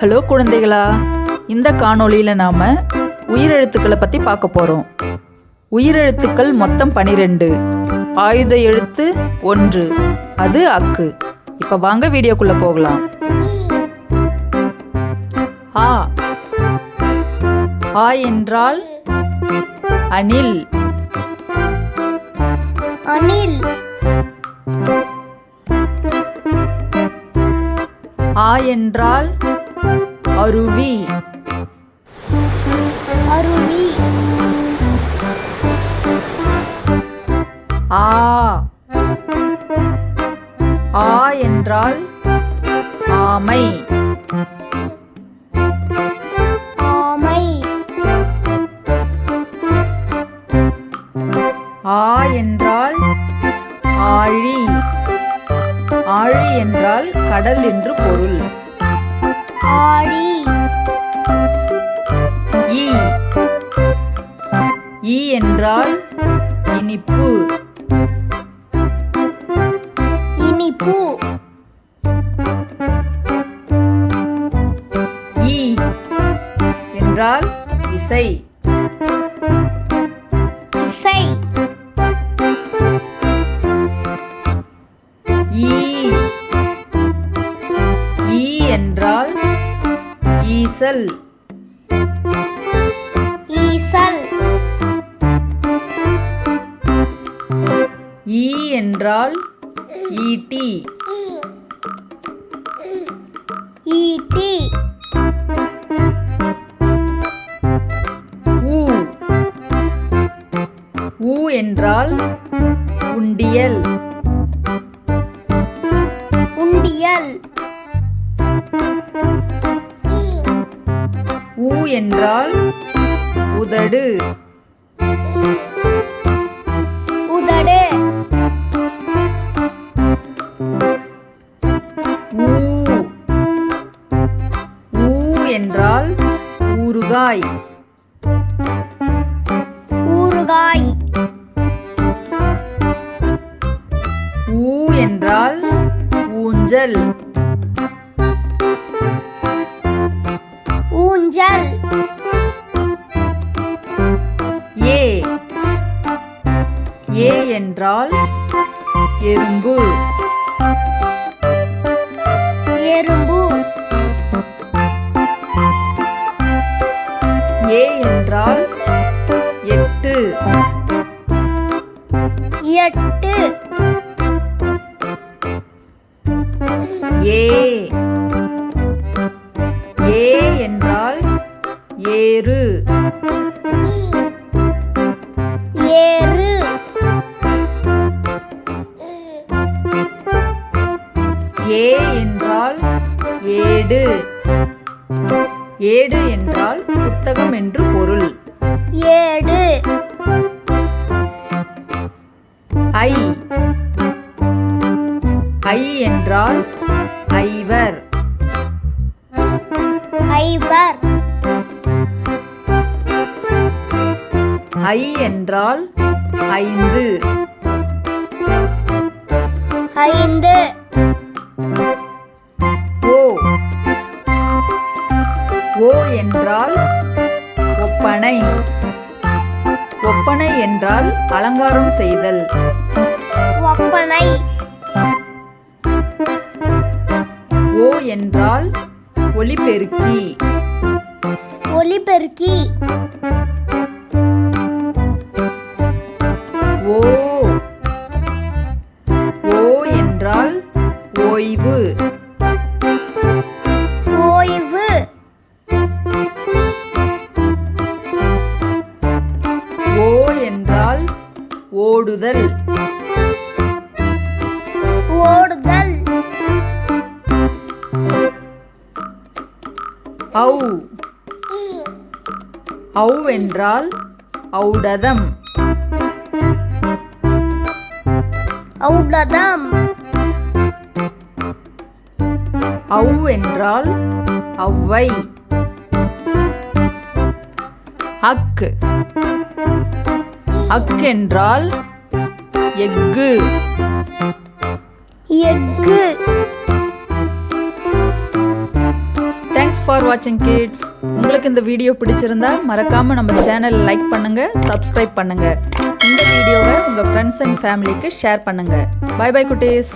Hello குழந்தைகளா இந்த காணொளியில் நாம் உயிரெழுத்துக்களை பற்றி பார்க்க போகிறோம் உயிரெழுத்துக்கள் மொத்தம் பனிரெண்டு ஆயுத எழுத்து ஒன்று அது அக்கு. இப்போ வாங்க வீடியோக்குள்ளே போகலாம். ஆ ஆ என்றால் அணில். அணில். ஆ என்றால் அருவி. அருவி. ஆ. ஆ என்றால் ஆமை. ஆமை. ஆ என்றால் ஆழி. ஆழி என்றால் கடல் என்று பொருள். ஆழி ஈ. ஈ என்றால் இனிப்பு. இனிப்பு. ஈ என்றால் இசை. இசை. ஈசல். ஈசல். ஈ என்றால் ஈட்டி. ஈட்டி. ஊ. ஊ என்றால் உண்டியல். உண்டியல். ஊ என்றால் உதடு. உதடு. ஊ. ஊ என்றால் ஊறுகாய். ஊறுகாய். ஊ என்றால் ஊஞ்சல். ஊஞ்சல் ஏ. ஏ என்றால் எறும்பு. எறும்பு. ஏ என்றால் எட்டு. எட்டு. ஏ. ஏறு. ஏறு. ஏ என்றால் ஏடு. ஏடு என்றால் புத்தகம் என்று பொருள். ஏடு. ஐ. ஐ என்றால் ஐவர். ஐவர். ஐ என்றால் ஐந்து. ஐந்து. ஓ. ஓ என்றால் ஒப்பனை. ஒப்பனை என்றால் அலங்காரம் செய்தல். ஒப்பனை. ஓ என்றால் ஒலிபெருக்கி ஒலிபெருக்கி ஓடுதல். ஓடுதல். ஔ. ஔ என்றால் ஔடதம். ஔடதம். ஔ என்றால் ஔவை. அக் அக் எஃகு. எஃகு. தேங்க்ஸ் ஃபார் வாட்சிங் கிட்ஸ் உங்களுக்கு இந்த வீடியோ பிடிச்சிருந்தா மறக்காம நம்ம சேனல் லைக் பண்ணுங்க சப்ஸ்கிரைப் பண்ணுங்க. இந்த வீடியோவை உங்க ஃப்ரெண்ட்ஸ் அண்ட் ஃபேமிலிக்கு ஷேர் பண்ணுங்க. பை பை குட்டீஸ்.